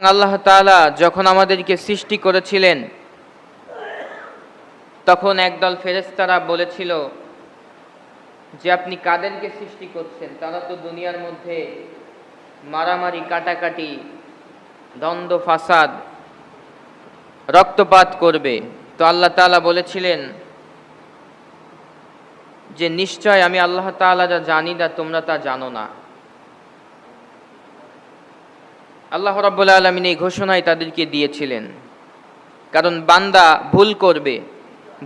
আল্লাহ তাআলা যখন আমাদেরকে সৃষ্টি করেছিলেন, তখন একদল ফেরেশতারা বলেছিল যে, আপনি কাদেরকে সৃষ্টি করছেন? তারা তো দুনিয়ার মধ্যে মারামারি, কাটাকাটি, দ্বন্দ্ব, ফাসাদ, রক্তপাত করবে। তো আল্লাহ তাআলা বলেছিলেন যে, নিশ্চয় আমি আল্লাহ তাআলা যা জানি না তোমরা তা জানো না। আল্লাহ রাব্বুল আলামিন এই ঘোষণাই তাদেরকে দিয়েছিলেন। কারণ বান্দা ভুল করবে,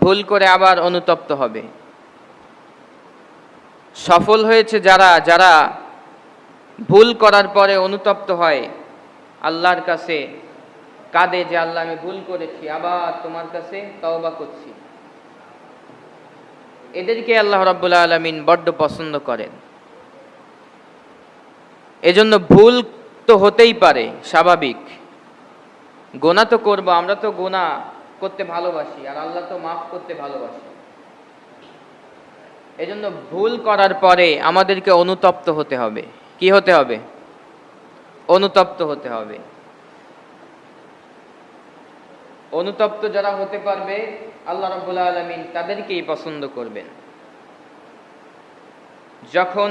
ভুল করে আবার অনুতপ্ত হবে। সফল হয়েছে যারা যারা ভুল করার পরে অনুতপ্ত হয়, আল্লাহর কাছে কাঁদে যে আল্লাহ আমি ভুল করেছি, আবার তোমার কাছে তওবা করছি। এদেরকে আল্লাহ রাব্বুল আলামিন বড্ড পছন্দ করেন। এজন্য ভুল তো হতেই পারে, স্বাভাবিক। গোনা তো করব, আমরা তো গোনা করতে ভালোবাসি, আর আল্লাহ তো মাফ করতে ভালোবাসি। এজন্য ভুল করার পরে আমাদেরকে অনুতপ্ত হতে হবে। কি হতে হবে? অনুতপ্ত হতে হবে। অনুতপ্ত যারা হতে পারবে, আল্লাহ রাব্বুল আলামিন তাদেরকেই পছন্দ করবেন। যখন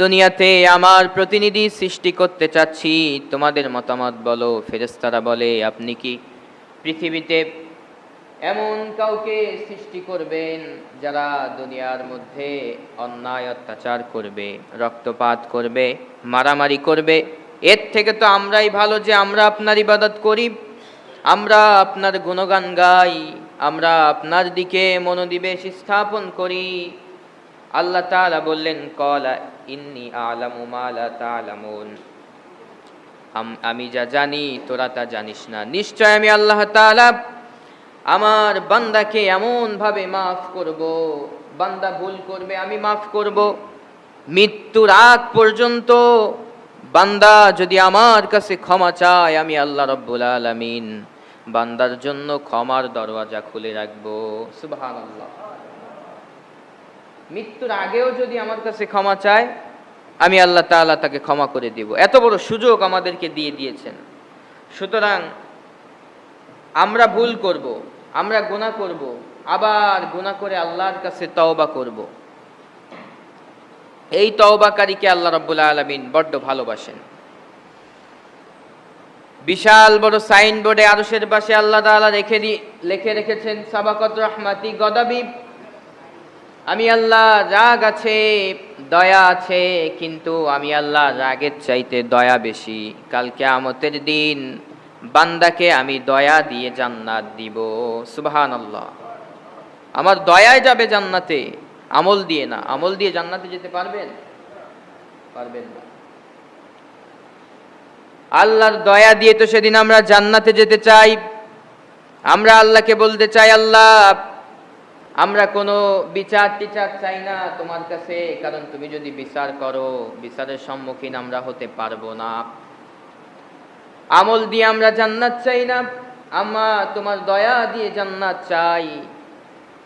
দুনিয়াতে আমার প্রতিনিধি সৃষ্টি করতে চাচ্ছি। তোমাদের মতামত বলো ফেরেস্তারা বলে, আপনি কি পৃথিবীতে এমন কাউকে সৃষ্টি করবেন যারা দুনিয়ার মধ্যে অন্যায়, অত্যাচার করবে, রক্তপাত করবে, মারামারি করবে? এর থেকে তো আমরাই ভালো যে আমরা আপনার ইবাদত করি। আমরা আপনার গুণগান গাই, আমরা আপনার দিকে মনোনিবেশ স্থাপন করি। আল্লাহ তাআলা বললেন, কলা ইন্নি আলামু তা'লামুন আমি যা জানি, তোরা তা জানিস না। নিশ্চয় আমি আল্লাহ তাআলা আমার বান্দাকে এমন ভাবে মাফ করব। বান্দা ভুল করবে, আমি মাফ করব। মৃত্যুর আগ পর্যন্ত বান্দা যদি আমার কাছে ক্ষমা চায়, আমি আল্লাহ রব্বুল আলামিন বান্দার জন্য ক্ষমার দরওয়াজা খুলে রাখব। সুবহানাল্লাহ। মৃত্যুর আগেও যদি আমার কাছে ক্ষমা চায়, আমি আল্লাহ তাআলা তাকে ক্ষমা করে দিব। এত বড় সুযোগ আমাদেরকে দিয়ে দিয়েছেন। সুতরাং আমরা ভুল করব, আমরা গুনাহ করব, আবার গুনাহ করে আল্লাহর কাছে তওবা করব। এই তওবাকারীকে আল্লাহ রাব্বুল আলামিন বড্ড ভালোবাসেন। বিশাল বড় সাইনবোর্ডে আরশের পাশে আল্লাহ তাআলা রেখে দি লিখে রেখেছেন সাবাকত রহমাতি গদাবি। আমি আল্লাহ রাগ আছে, দয়া আছে, কিন্তু আমি আল্লাহ রাগের চাইতে দয়া বেশি। কাল কিয়ামতের দিন বান্দাকে আমি দয়া দিয়ে জান্নাত দিব। সুবাহান আল্লাহ আমার দয়ায় যাবে জান্নাতে। আমল দিয়ে না, আমল দিয়ে জান্নাতে যেতে পারবেন? পারবেন না। আল্লাহর দয়া দিয়ে তো সেদিন আমরা জান্নাতে যেতে চাই। আমরা আল্লাহকে বলতে চাই, আল্লাহ আমরা কোনো বিচার টিচার চাই না তোমার কাছে, কারণ তুমি যদি বিচার করো, বিচারের সম্মুখীন আমরা হতে পারব না। আমল দিয়ে আমরা জান্নাত চাই না আমা তোমার দয়া দিয়ে জান্নাত চাই।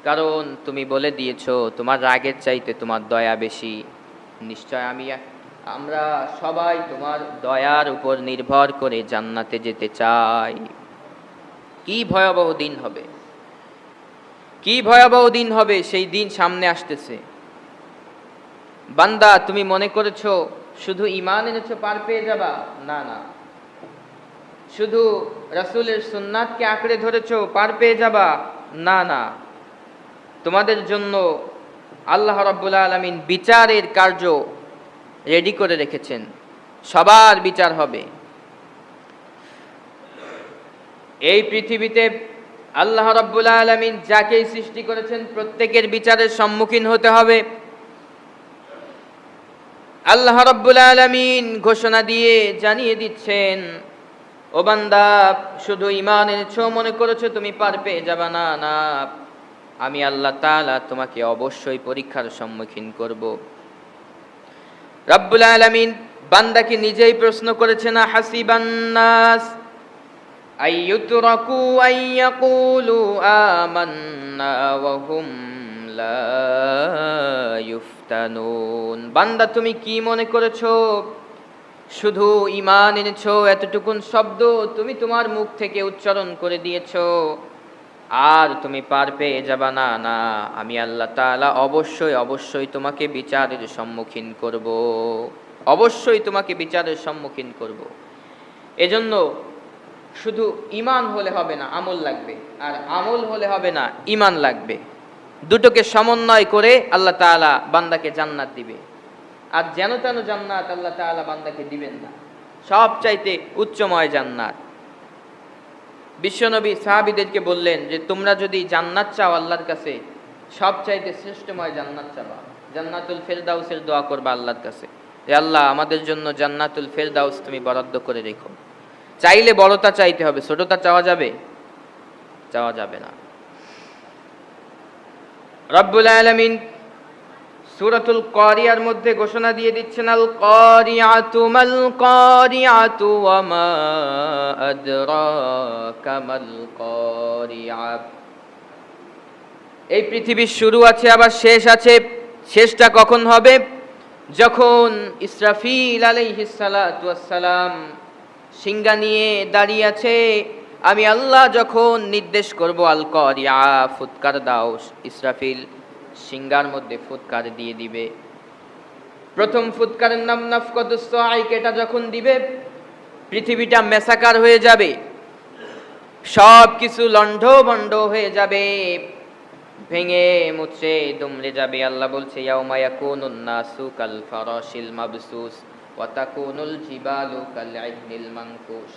কারণ তুমি বলে দিয়েছ, তোমার রাগের চাইতে তোমার দয়া বেশি। নিশ্চয় আমি আমরা সবাই তোমার দয়ার উপর নির্ভর করে জান্নাতে যেতে চাই। কি ভয়াবহ দিন হবে? কি ভয়াবহ দিন হবে সেই দিন সামনে আসতেছে। বান্দা, তুমি মনে করেছ শুধু ইমান এনেছো পার পেয়ে যাবা? না না। শুধু রাসুলের সুন্নাতকে আঁকড়ে ধরেছো পার পেয়ে যাবা? না না। তোমাদের জন্য আল্লাহ রাব্বুল আলামিন বিচারের কার্য রেডি করে রেখেছেন। সবার বিচার হবে। এই পৃথিবীতে আল্লাহ রাব্বুল আলামিন যাকেই সৃষ্টি করেছেন প্রত্যেকের বিচারের সম্মুখীন হতে হবে। আল্লাহ রাব্বুল আলামিন ঘোষণা দিয়ে জানিয়ে দিচ্ছেন, ও বান্দা, শুধু ইমান এনেছো মনে করেছ, তুমি পার পেয়ে যাবা। না না, আমি আল্লাহ তাআলা তোমাকে অবশ্যই পরীক্ষার সম্মুখীন করব। রব্বুল আলামিন বান্দাকে নিজেই প্রশ্ন করেছে, না, হাসিবান বান্দা, তুমি কি মনে করেছ? শুধু ইমান এনেছো, এতটুকুন শব্দ তুমি তোমার মুখ থেকে উচ্চারণ করে দিয়েছ। আর তুমি পার পেয়ে যাবা। না না, আমি আল্লাহ তাআলা অবশ্যই অবশ্যই তোমাকে বিচারের সম্মুখীন করব। অবশ্যই তোমাকে বিচারের সম্মুখীন করব। এজন্য শুধু ইমান হলে হবে না, আমল লাগবে। আর আমল হলে হবে না ইমান লাগবে। দুটোকে সমন্বয় করে আল্লাহ তাআলা বান্দাকে জান্নাত দিবে। আর যেন তেন জান্নাত আল্লাহ তাআলা বান্দাকে দিবেন না। সব চাইতে উচ্চময় জান্নাত। বিশ্বনবী সাহাবিদেরকে বললেন যে, তোমরা যদি জান্নাত চাও আল্লাহর কাছে সব চাইতে শ্রেষ্ঠময় জান্নাত চাবা। জান্নাতুল ফেরদাউসের দোয়া করবা আল্লাহর কাছে। যে আল্লাহ, আমাদের জন্য জান্নাতুল ফেরদাউস তুমি বরাদ্দ করে রেখো। চাইলে বড়তা চাইতে হবে ছোটতা চাওয়া যাবে? চাওয়া যাবে না। রব্বুল আলামিন সূরাতুল কারিয়ার মধ্যে ঘোষণা দিয়ে দিচ্ছেন, আল কারিয়াতু মাল কারিয়াতু ওয়া মা আদরাকা কারিয়া। এই পৃথিবীর শুরু আছে, আবার শেষ আছে। শেষটা কখন হবে? যখন ইসরাফিল আলাইহিস সালাম সিংহা নিয়ে দাঁড়িয়ে আছে। আমি আল্লাহ যখন নির্দেশ করব আল করিয়া ফুৎকার দাও ইসরাফিল। সিঙ্গার মধ্যে ফুৎকার দিয়ে দিবে। প্রথম ফুৎকারের নাম নাফকদুস আইকেটা যখন দিবে, পৃথিবীটা মেসাকার হয়ে যাবে। সব কিছু লণ্ড বণ্ড হয়ে যাবে। ভেঙে মুছে দুমড়ে যাবে। আল্লাহ বলছে, ইয়াউমা ইয়াকুনুন নাসু কাল ফারাশিল মাবসুস। ওয়া তাকুনুল জিবালু কাল আইহনিল মানকুশ।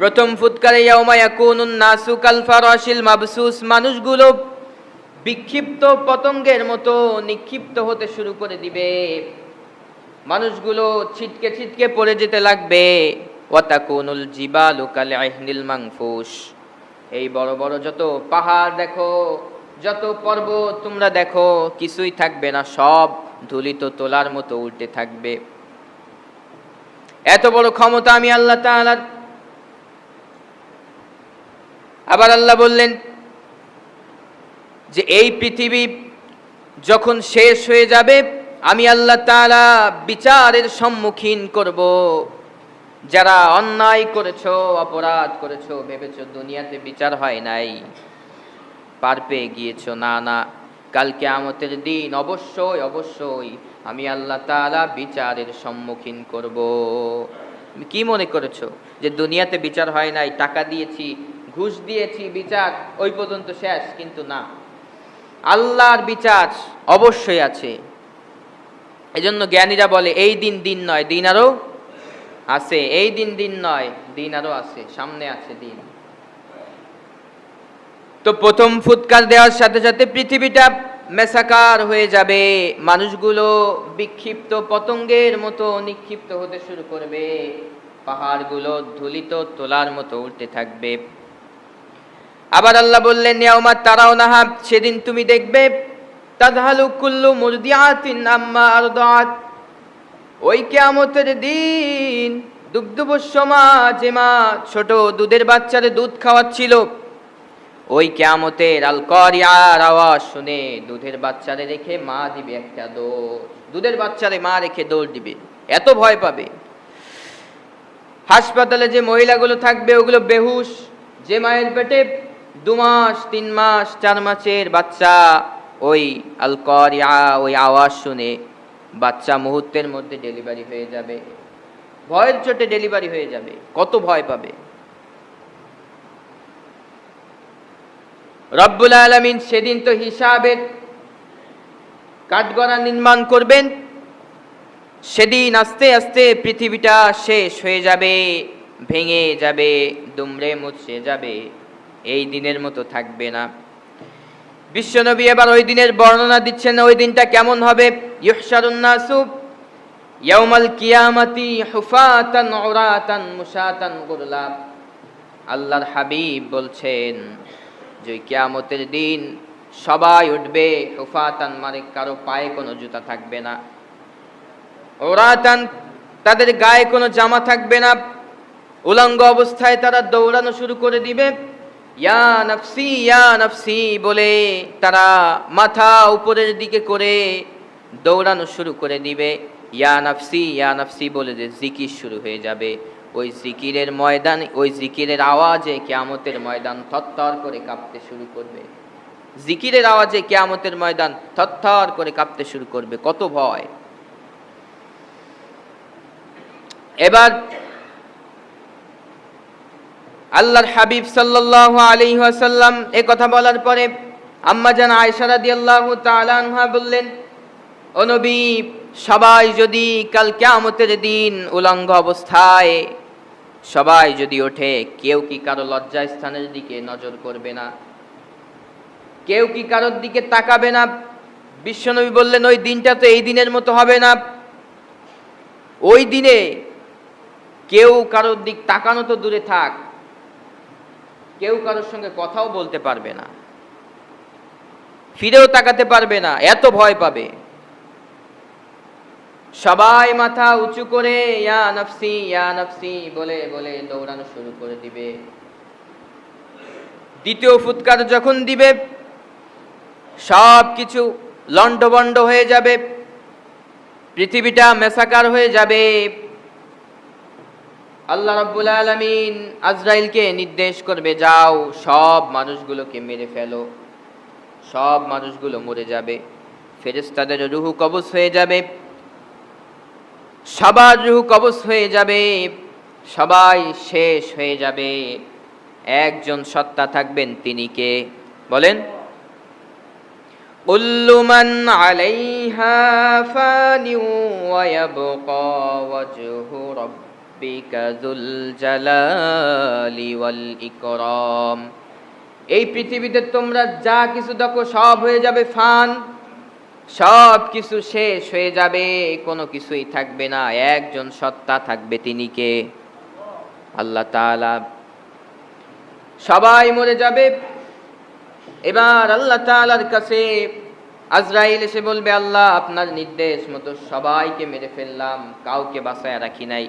প্রথম ফুৎকারে ইয়াউমা ইয়াকুনুন নাসু কাল ফারাশিল মাবসুস, মানুষগুলো বিক্ষিপ্ত পতঙ্গের মতো নিক্ষিপ্ত হতে শুরু করে দিবে। মানুষগুলো ছিটকে ছিটকে পড়ে যেতে লাগবে। ওয়াতাকুনুল জিবালু কাল আইহনিল মানফুস এই বড় বড় যত পাহাড় দেখো যত পর্বত তোমরা দেখো, কিছুই থাকবে না, সব ধুলিত তোলার মতো উল্টে থাকবে। এত বড় ক্ষমতা আমি আল্লাহ আবার আল্লাহ বললেন যে, এই পৃথিবী যখন শেষ হয়ে যাবে, আমি আল্লাহ তাআলা বিচারের সম্মুখীন করব। যারা অন্যায় করেছ, অপরাধ করেছ, ভেবেছো দুনিয়াতে বিচার হয় নাই। পার পেয়ে গিয়েছো। না না কালকে আমতের দিন অবশ্যই অবশ্যই আমি আল্লাহ তালা বিচারের সম্মুখীন করব। কি মনে করেছ যে দুনিয়াতে বিচার হয় নাই? টাকা দিয়েছি, ঘুষ দিয়েছি, বিচার ওই পর্যন্ত শেষ, কিন্তু না। আল্লাহর বিচার অবশ্যই আছে। এজন্য জ্ঞানীরা বলে, এই দিন দিন নয়, দিন আরও আছে। এই দিন দিন নয়, দিন আরও আছে, সামনে আছে দিন। তো প্রথম ফুৎকার দেওয়ার সাথে সাথে পৃথিবীটা মেসাকার হয়ে যাবে। মানুষগুলো বিক্ষিপ্ত পতঙ্গের মতো নিক্ষিপ্ত হতে শুরু করবে। পাহাড়গুলো ধুলিত তোলার মতো উঠতে থাকবে। আবার আল্লাহ বললেন নিয়ামত তারাও নাহা, সেদিন তুমি দেখবে তাদহালু কুল্লু মুরদিয়াতিন আম্মা আরদাত ওই কেয়ামতের দিন দুগ্ধবস্য মা যে মা ছোট দুধের বাচ্চারে দুধ খাওয়াচ্ছিল ওই কেয়ামতের আল করিয়ার আওয়াজ শুনে দুধের বাচ্চারে রেখে মা দিবে একটা দৌড়। দুধের বাচ্চারে মা রেখে দৌড় দিবে। এত ভয় পাবে। হাসপাতালে যে মহিলাগুলো থাকবে, ওগুলো বেহুশ। যে মায়ের পেটে দু মাস, তিন মাস, চার মাসের বাচ্চা, ওই আল করিয়া ওই আওয়াজ শুনে বাচ্চা মুহূর্তের মধ্যে ডেলিভারি হয়ে যাবে। ভয়ের চোটে ডেলিভারি হয়ে যাবে। কত ভয় পাবে। রব্বুল আলমিন সেদিন তো হিসাবের কাঠগড়া নির্মাণ করবেন, সেদিন আস্তে আস্তে পৃথিবীটা শেষ হয়ে যাবে, ভেঙে যাবে, দুমড়ে মুছে যাবে, এই দিনের মতো থাকবে না। বিশ্বনবী এবার ওই দিনের বর্ণনা দিচ্ছেন, ওই দিনটা কেমন হবে? ইহশারুন নাসু, ইয়াউমাল কিয়ামাতি আল্লাহর হাবিব বলছেন যে কেয়ামতের দিন সবাই উঠবে, হুফাতান মানে কারও পায়ে কোনো জুতা থাকবে না। ওরাতান তাদের গায়ে কোনো জামা থাকবে না। উলঙ্গ অবস্থায় তারা দৌড়ানো শুরু করে দিবে। ইয়া নফসি ইয়া নফসি বলে তারা মাথা উপরের দিকে করে দৌড়ানো শুরু করে দিবে। ইয়া নফসি ইয়া নফসি বলে যে জিকির শুরু হয়ে যাবে। ওই জিকিরের ময়দান, ওই জিকিরের আওয়াজে কেয়ামতের ময়দান থরথর করে কাঁপতে শুরু করবে। জিকিরের আওয়াজে কেয়ামতের ময়দান থরথর করে কাঁপতে শুরু করবে। কত ভয়। এবার আল্লাহর হাবিব সাল্লাল্লাহু আলাইহি ওয়াসাল্লাম এ কথা বলার পরে আম্মা জান আয়েশা রাদিয়াল্লাহু তাআলা আনহা বললেন, ও নবী, সবাই যদি কাল কিয়ামতের দিন উলঙ্গ অবস্থায় সবাই যদি ওঠে, কেউ কি কারও লজ্জা স্থানের দিকে নজর করবে না? কেউ কি কারোর দিকে তাকাবে না? বিশ্বনবী বললেন, ওই দিনটা তো এই দিনের মতো হবে না। ওই দিনে কেউ কারোর দিক তাকানো তো দূরে থাক, কেউ কারোর সঙ্গে কথাও বলতে পারবে না, ফিরেও তাকাতে পারবে না, এত ভয় পাবে। সবাই মাথা উঁচু করে, ইয়া নফসি ইয়া নফসি বলে বলে দৌড়ানো শুরু করে দিবে। দ্বিতীয় ফুৎকার যখন দিবে সব কিছু লণ্ডভণ্ড হয়ে যাবে, পৃথিবীটা মেসাকার হয়ে যাবে। আল্লাহ রাব্বুল আলামিন আজরাইলকে নির্দেশ করবে, যাও, সব মানুষগুলোকে মেরে ফেলো। সব মানুষগুলো মরে যাবে। ফেরেস্তাদের রুহু কবজ হয়ে যাবে। সবার রুহ কবচ হয়ে যাবে, সবাই শেষ হয়ে যাবে। একজন সত্তা থাকবেন তিনি কে? বলেন। উল্লুমান আলাইহা ফানিউ ওয়াবকা ওয়াজহু রাব্বিকা যুল জালালি ওয়াল ইকরাম। এই পৃথিবীতে তোমরা যা কিছু দেখো সব হয়ে যাবে ফান। সব কিছু শেষ হয়ে যাবে, কোনো কিছুই থাকবে না, একজন সত্তা থাকবে তিনি কে? আল্লাহ তাআলা সবাই মরে যাবে। এবার আল্লাহ তাআলার কাছে আজরাইল এসে বলবে, আল্লাহ, আপনার নির্দেশ মতো সবাইকে মেরে ফেললাম, কাউকে বাসায় রাখি নাই।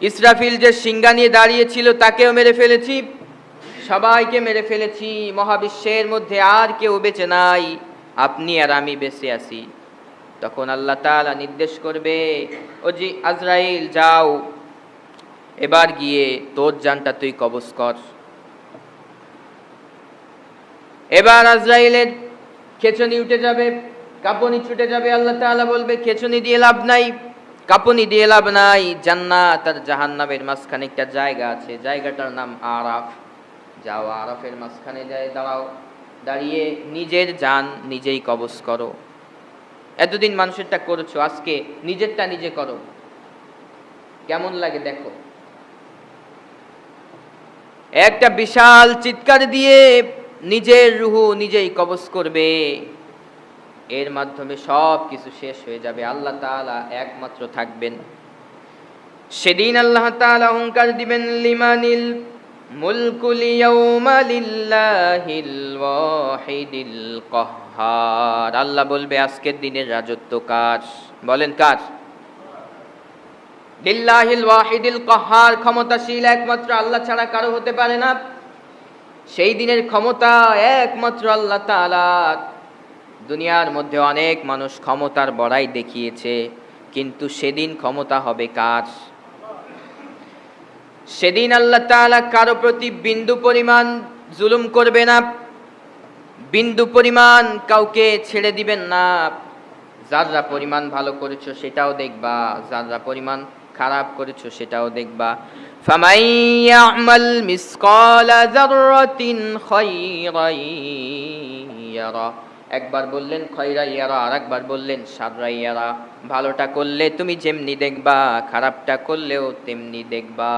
ইসরাফিল যে সিঙ্গা নিয়ে দাঁড়িয়েছিল তাকেও মেরে ফেলেছি। সবাইকে মেরে ফেলেছি, মহাবিশ্বের মধ্যে আর কেউ বেঁচে নাই, আপনি আর আমি বেঁচে আছি। তখন আল্লাহ তাআলা নির্দেশ করবে ও জি আজরাইল, যাও, এবার গিয়ে তোর জানটা তুই কবজ কর। এবার আজরাইলের খেচনি উঠে যাবে, কাপনি ছুটে যাবে, আল্লাহ তাআলা বলবে, খেচনি দিয়ে লাভ নাই, কাপনি দিয়ে লাভ নাই, জান্নাত আর জাহান্নামের মাঝখানে একটা জায়গা আছে, জায়গাটার নাম আরাফ। যাও আরাফের মাঝখানে যায়, দাঁড়াও। দাঁড়িয়ে নিজের জান নিজেই কবজ করো। এতদিন মানুষেরটা করেছ, আজকে নিজেরটা নিজে করো। কেমন লাগে দেখো। একটা বিশাল চিৎকার দিয়ে নিজের রুহু নিজেই কবজ করবে। এর মাধ্যমে সব কিছু শেষ হয়ে যাবে, আল্লাহ তাআলা একমাত্র থাকবেন। সেদিন আল্লাহ তাআলা অহংকার দিবেন, লিমানিল মুলকুল ইয়াউমা লিল্লাহিল ওয়াহিদিল কাহ্হার। আল্লাহ বলবে, আজকের দিনের রাজত্ব কার? বলেন কার? লিল্লাহিল ওয়াহিদিল কাহ্হার, ক্ষমতাশীল একমাত্র আল্লাহ ছাড়া কারও হতে পারে না। সেই দিনের ক্ষমতা একমাত্র আল্লাহ তাআলার দুনিয়ার মধ্যে অনেক মানুষ ক্ষমতার বড়াই দেখিয়েছে, কিন্তু সেদিন ক্ষমতা হবে কার? সেদিন আল্লাহ তালা কারও প্রতি বিন্দু পরিমাণ জুলুম করবে না, বিন্দু পরিমাণ কাউকে ছেড়ে দিবেন না। যার যা পরিমাণ ভালো করেছ সেটাও দেখবা, যার যা পরিমাণ খারাপ করেছ সেটাও দেখবা। একবার বললেন খয়রা ইয়ারা আর একবার বললেন সাররা ইয়ারা। ভালোটা করলে তুমি যেমনি দেখবা, খারাপটা করলেও তেমনি দেখবা।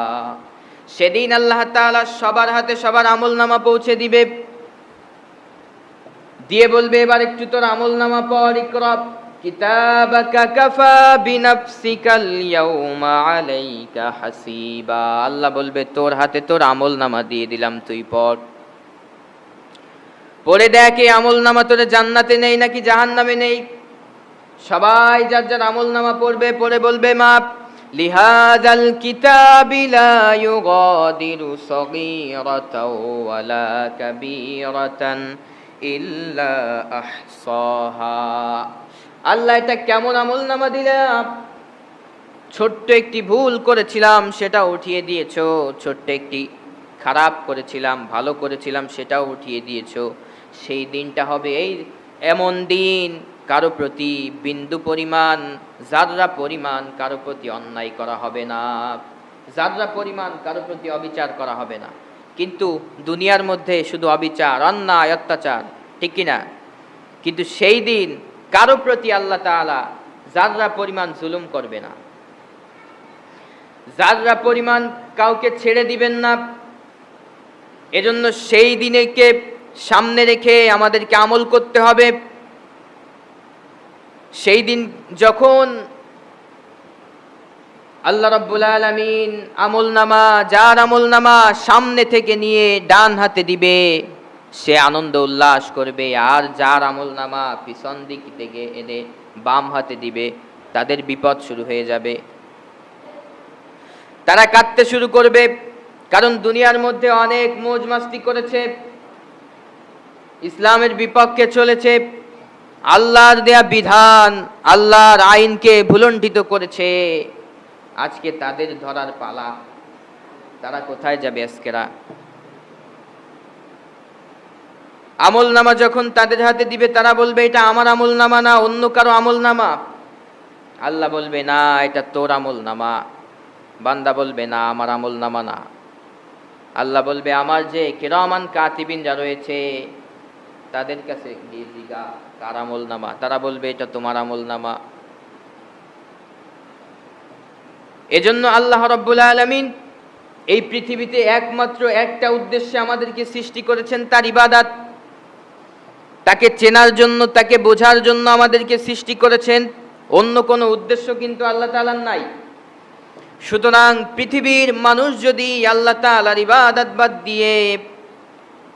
সেদিন আল্লাহ তাআলা সবার হাতে সবার আমল নামা পৌঁছে দিবে। দিয়ে বলবে, এবার একটু তোর আমল নামা পড় ইকরাব কিতাবাকা কাফা আল্লাহ বলবে, তোর হাতে তোর আমল নামা দিয়ে দিলাম, তুই পড়। পড়ে দেখ, এই আমল নামা তোরে জান্নাতে নেই নাকি জাহান্নামে নেই? সবাই যার যার আমল নামা পড়বে, পড়ে বলবে মাপ। লিহাজাল কিতাবি লা ইউগাদিরু সগীরাতাও ওয়ালা কাবীরাতান ইল্লা আহসাহা। আল্লাহ এটা কেমন আমল নামা দিলাম ছোট্ট একটি ভুল করেছিলাম, সেটা উঠিয়ে দিয়েছ। ছোট্ট একটি খারাপ করেছিলাম, ভালো করেছিলাম, সেটাও উঠিয়ে দিয়েছ। সেই দিনটা হবে এই, এমন দিন। কারও প্রতি বিন্দু পরিমাণ জাররা পরিমাণ কারও প্রতি অন্যায় করা হবে না। জাররা পরিমাণ কারও প্রতি অবিচার করা হবে না। কিন্তু দুনিয়ার মধ্যে শুধু অবিচার, অন্যায়, অত্যাচার, ঠিক কিনা? কিন্তু সেই দিন কারও প্রতি আল্লাহ তাআলা জাররা পরিমাণ জুলুম করবে না। জাররা পরিমাণ কাউকে ছেড়ে দিবেন না। এজন্য সেই দিনেকে সামনে রেখে আমাদেরকে আমল করতে হবে। সেই দিন যখন আল্লাহ রাব্বুল আলামিন আমল নামা যার আমল নামা সামনে থেকে নিয়ে ডান হাতে দিবে, সে আনন্দ উল্লাস করবে। আর যার আমল নামা পিছন দিক থেকে এনে বাম হাতে দিবে, তাদের বিপদ শুরু হয়ে যাবে। তারা কাঁদতে শুরু করবে, কারণ দুনিয়ার মধ্যে অনেক মোজ মাস্তি করেছে। ইসলামের বিপক্ষে চলেছে। আল্লাহর দেয়া বিধান, আল্লাহর আইনকে ভুলণ্ঠিত করেছে। আজকে তাদের ধরার পালা। তারা কোথায় যাবে আজকেরা? আমল নামা যখন তাদের হাতে দিবে, তারা বলবে, এটা আমার আমল নামা না, অন্য কারও আমল নামা আল্লাহ বলবে, না, এটা তোর আমল নামা বান্দা বলবে, না, আমার আমল নামা না। আল্লাহ বলবে, আমার যে কেরামান কাতিবিন যা রয়েছে, তাদের কাছে গিয়ে জিগা। কার আমল নামা। তারা বলবে, এটা তোমার আমল নামা। এজন্য আল্লাহ রব্বুল আলমিন এই পৃথিবীতে একমাত্র একটা উদ্দেশ্যে আমাদেরকে সৃষ্টি করেছেন তার ইবাদাত। তাকে চেনার জন্য, তাকে বোঝার জন্য আমাদেরকে সৃষ্টি করেছেন। অন্য কোনো উদ্দেশ্য কিন্তু আল্লাহ তালার নাই। সুতরাং পৃথিবীর মানুষ যদি আল্লাহ তালার ইবাদত বাদ দিয়ে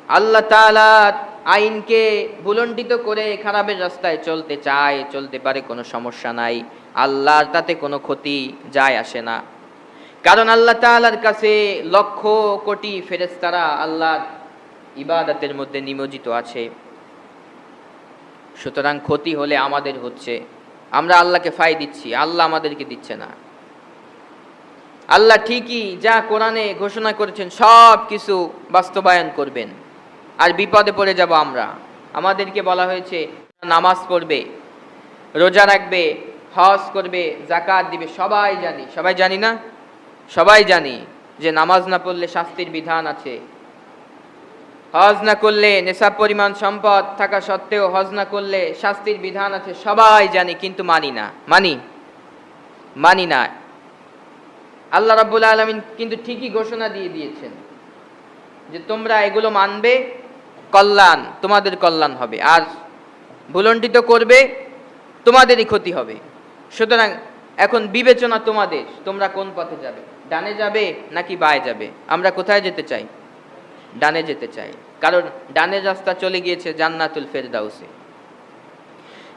আল্লাহ তালার আইনকে ভুলণ্ডিত করে খারাপের রাস্তায় চলতে চায়, চলতে পারে কোনো সমস্যা নাই। আল্লাহর তাতে কোনো ক্ষতি যায় আসে না। কারণ আল্লাহ তালার কাছে লক্ষ কোটি ফেরেস্তারা আল্লাহর ইবাদতের মধ্যে নিমজ্জিত আছে। সুতরাং ক্ষতি হলে আমাদের হচ্ছে। আমরা আল্লাহকে ফাই দিচ্ছি, আল্লাহ আমাদেরকে দিচ্ছে না। আল্লাহ ঠিকই যা কোরআনে ঘোষণা করেছেন সব কিছু বাস্তবায়ন করবেন। আর বিপদে পড়ে যাব আমরা। আমাদেরকে বলা হয়েছে নামাজ পড়বে, রোজা রাখবে, হজ করবে জাকাত দিবে, সবাই জানি সবাই জানি না? সবাই জানি যে নামাজ না পড়লে শাস্তির বিধান আছে। হজ না করলে নেশাব পরিমাণ সম্পদ থাকা সত্ত্বেও হজ না করলে শাস্তির বিধান আছে, সবাই জানি, কিন্তু মানি না। মানি? মানি না। আল্লাহ রাব্বুল আলমিন কিন্তু ঠিকই ঘোষণা দিয়ে দিয়েছেন যে তোমরা এগুলো মানবে কল্যাণ, তোমাদের কল্যাণ হবে। আর ভুলণ্ডিত করবে, তোমাদেরই ক্ষতি হবে। সুতরাং এখন বিবেচনা তোমাদের, তোমরা কোন পথে যাবে? ডানে যাবে নাকি বায়ে যাবে? আমরা কোথায় যেতে চাই? ডানে যেতে চাই। কারণ ডানের রাস্তা চলে গিয়েছে জান্নাতুল ফেরদাউসে।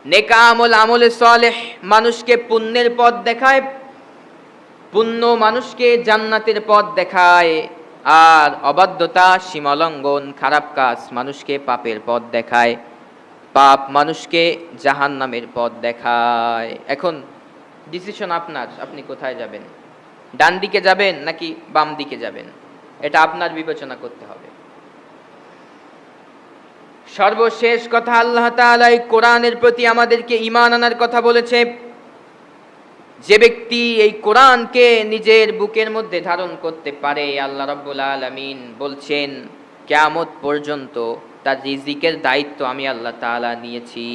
নেকা আমল আমলে সলেহ, মানুষকে পুণ্যের পথ দেখায়, পুণ্য মানুষকে জান্নাতের পথ দেখায়। আর অবাধ্যতা সীমালঙ্ঘন, খারাপ কাজ মানুষকে পাপের পথ দেখায়। পাপ মানুষকে জাহান নামের পথ দেখায়। এখন ডিসিশন আপনার, আপনি কোথায় যাবেন? ডান দিকে যাবেন নাকি বাম দিকে যাবেন? এটা আপনার বিবেচনা করতে হবে। সর্বশেষ কথা আল্লাহ তাআলা এই কোরআনের প্রতি আমাদেরকে ঈমান আনার কথা বলেছে। যে ব্যক্তি এই কোরআনকে নিজের বুকের মধ্যে ধারণ করতে পারে, আল্লাহ রাব্বুল আলামিন বলছেন, কিয়ামত পর্যন্ত তার রিজিকের দায়িত্ব আমি আল্লাহ তাআলা নিয়েছি।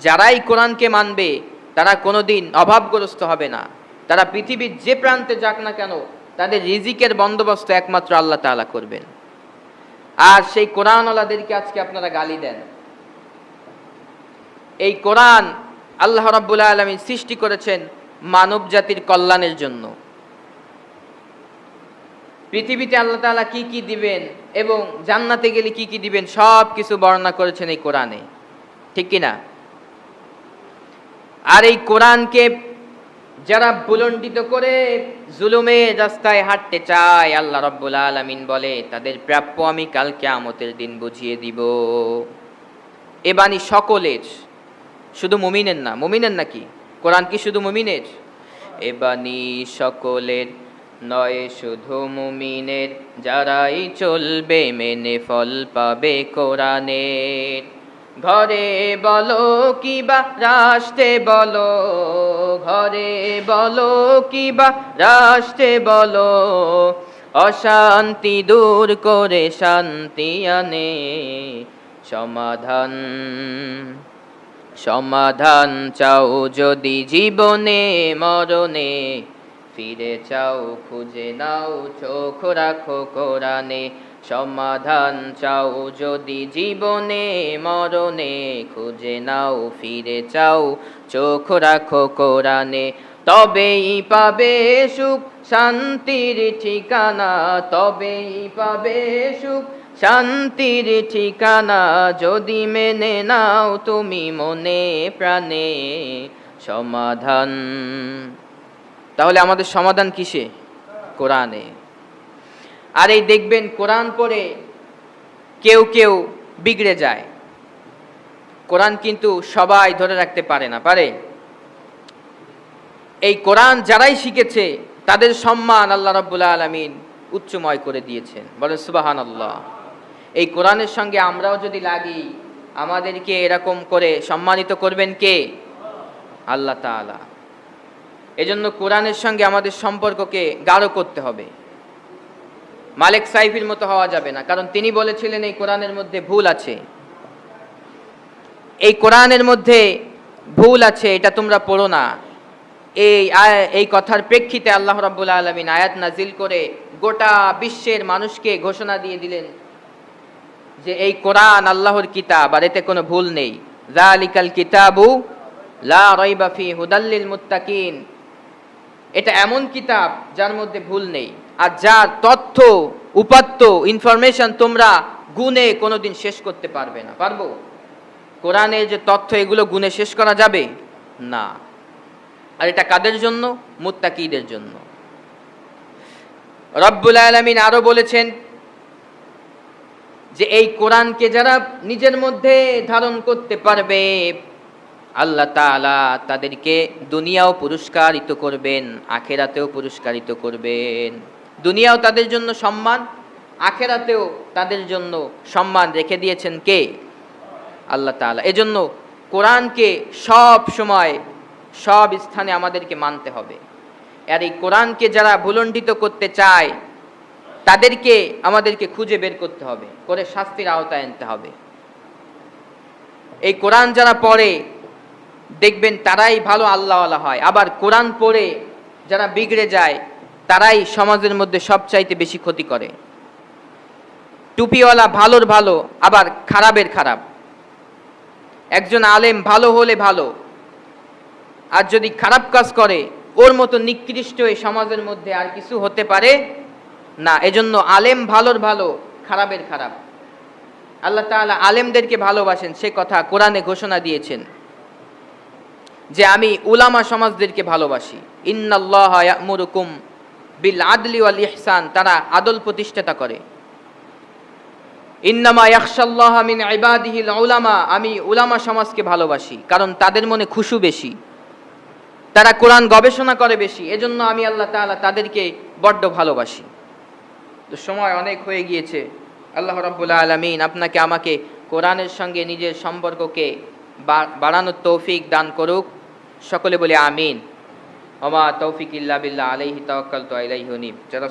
যারাই কোরআনকে মানবে, তারা কোনোদিন অভাবগ্রস্ত হবে না। তারা পৃথিবীর যে প্রান্তে যাক না কেন, তাদের রিজিকের বন্দোবস্ত একমাত্র আল্লাহ তাআলা করবেন। আর সেই কোরআনওয়ালাদেরকে আজকে আপনারা গালি দেন। এই কোরআন আল্লাহ রাব্বুল আলামিন সৃষ্টি করেছেন মানব জাতির কল্যাণের জন্য। পৃথিবীতে আল্লাহ তাআলা কি কি দিবেন এবং জান্নাতে গেলে কি কি দিবেন সব কিছু বর্ণনা করেছেন এই কোরআনে। ঠিক কি না? আর এই কোরআনকে যারা বুলন্ডিত করে জুলুমের রাস্তায় হাঁটতে চায়, আল্লাহ রব্বুল আলামিন বলে, তাদের প্রাপ্য আমি কাল কিয়ামতের দিন বুঝিয়ে দিব। এ বাণী সকলের, শুধু মুমিনের না, মুমিনের নাকি? কোরআন কি শুধু মুমিনের? এ বাণী সকলের নয় শুধু মুমিনের, যারাই চলবে মেনে ফল পাবে কোরআনের। ঘরে বলো কিবা রাষ্ট্রে বলো, ঘরে বলো কিবা রাষ্ট্রে বলো, অশান্তি দূর করে শান্তি আনে, সমাধান সমাধান চাও যদি জীবনে, মরণে। ফিরে চাও, খুঁজে নাও, চোখ রাখো কোরআনে। সমাধান চাও যদি জীবনে, মরণে। খুঁজে নাও, ফিরে চাও, চোখ রাখো কোরআনে। তবেই পাবে সুখ, শান্তির ঠিকানা। তবেই পাবে সুখ শান্তির ঠিকানা যদি মেনে নাও তুমি মনে প্রাণে সমাধান। তাহলে আমাদের সমাধান কিসে? কোরআনে। আর এই দেখবেন কোরআন পড়ে কেউ কেউ বিগড়ে যায়। কোরআন কিন্তু সবাই ধরে রাখতে পারে না, পারে? এই কোরআন যারাই শিখেছে, তাদের সম্মান আল্লাহ রাব্বুল আলামিন উচ্চময় করে দিয়েছেন। বলেন সুবাহান আল্লাহ এই কোরআনের সঙ্গে আমরাও যদি লাগি, আমাদেরকে এরকম করে সম্মানিত করবেন কে? আল্লাহ তাআলা। এজন্য কোরআনের সঙ্গে আমাদের সম্পর্ককে গাঢ় করতে হবে। মালিক সাইফির মতো হওয়া যাবে না, কারণ তিনি বলেছিলেন এই কোরআনের মধ্যে ভুল আছে। এই কোরআনের মধ্যে ভুল আছে, এটা তোমরা পড়ো না। এই এই কথার প্রেক্ষিতে আল্লাহ রাব্বুল আলামিন আয়াত নাজিল করে গোটা বিশ্বের মানুষকে ঘোষণা দিয়ে দিলেন যে এই কোরআন, আল্লাহর কিতাব, আর এতে কোনো ভুল নেই। জালিকাল কিতাবু লা রাইবা ফি হুদাল্লিল মুত্তাকিন। এটা এমন কিতাব যার মধ্যে ভুল নেই। আর যার তথ্য, উপাত্ত ইনফরমেশন তোমরা গুণে কোনোদিন শেষ করতে পারবে না। পারব? কোরআনের যে তথ্য, এগুলো গুণে শেষ করা যাবে? না। আর এটা কাদের জন্য? মুত্তাকিদের জন্য। রব্বুল আলমিন আরও বলেছেন যে এই কোরআনকে যারা নিজের মধ্যে ধারণ করতে পারবে, আল্লাহ তাআলা তাদেরকে দুনিয়াও পুরস্কারিত করবেন, আখেরাতেও পুরস্কারিত করবেন। দুনিয়াও তাদের জন্য সম্মান, আখেরাতেও তাদের জন্য সম্মান রেখে দিয়েছেন কে? আল্লাহ তাআলা। এজন্য কোরআনকে সব সময়, সব স্থানে আমাদেরকে মানতে হবে। আর এই কোরআনকে যারা ভুলণ্ডিত করতে চায় তাদেরকে, আমাদেরকে খুঁজে বের করতে হবে, করে শাস্তির আওতায় আনতে হবে। এই কোরআন যারা পড়ে, দেখবেন তারাই ভালো আল্লাহওয়ালা হয়। আবার কোরআন পড়ে যারা বিগড়ে যায়, তারাই সমাজের মধ্যে সবচাইতে বেশি ক্ষতি করে। টুপিওয়ালা ভালোর ভালো, আবার খারাপের খারাপ। একজন আলেম ভালো হলে ভালো। আর যদি খারাপ কাজ করে, ওর মতো নিকৃষ্ট এই সমাজের মধ্যে আর কিছু হতে পারে না, এজন্য আলেম ভালোর ভালো, খারাপের খারাপ। আল্লাহ তাআলা আলেমদেরকে ভালোবাসেন, সে কথা কোরআনে ঘোষণা দিয়েছেন। যে আমি উলামা সমাজদেরকে ভালোবাসি। ইন্নাল্লাহ ইয়ামুরুকুম বিল আদলি ওয়াল ইহসান, তারা আদল প্রতিষ্ঠাতা করে। ইন্নামা ইয়াখশাল্লাহ মিন ইবাদিহিল উলামা, আমি উলামা সমাজকে ভালোবাসি, কারণ তাদের মনে খুশু বেশি। তারা কোরআন গবেষণা করে বেশি, এজন্য আমি আল্লাহ তাআলা তাদেরকে বড্ড ভালোবাসি। তো সময় অনেক হয়ে গিয়েছে। আল্লাহ রব্বুল আলমিন আপনাকে, আমাকে কোরআনের সঙ্গে নিজের সম্পর্ককে বাড়ানোর তৌফিক দান করুক। সকলে বলে আমিন। ওমা তৌফিক ইল্লা বিল্লাহ, আলাইহি তাওয়াক্কালতু, আলাইহি উনিব। যারা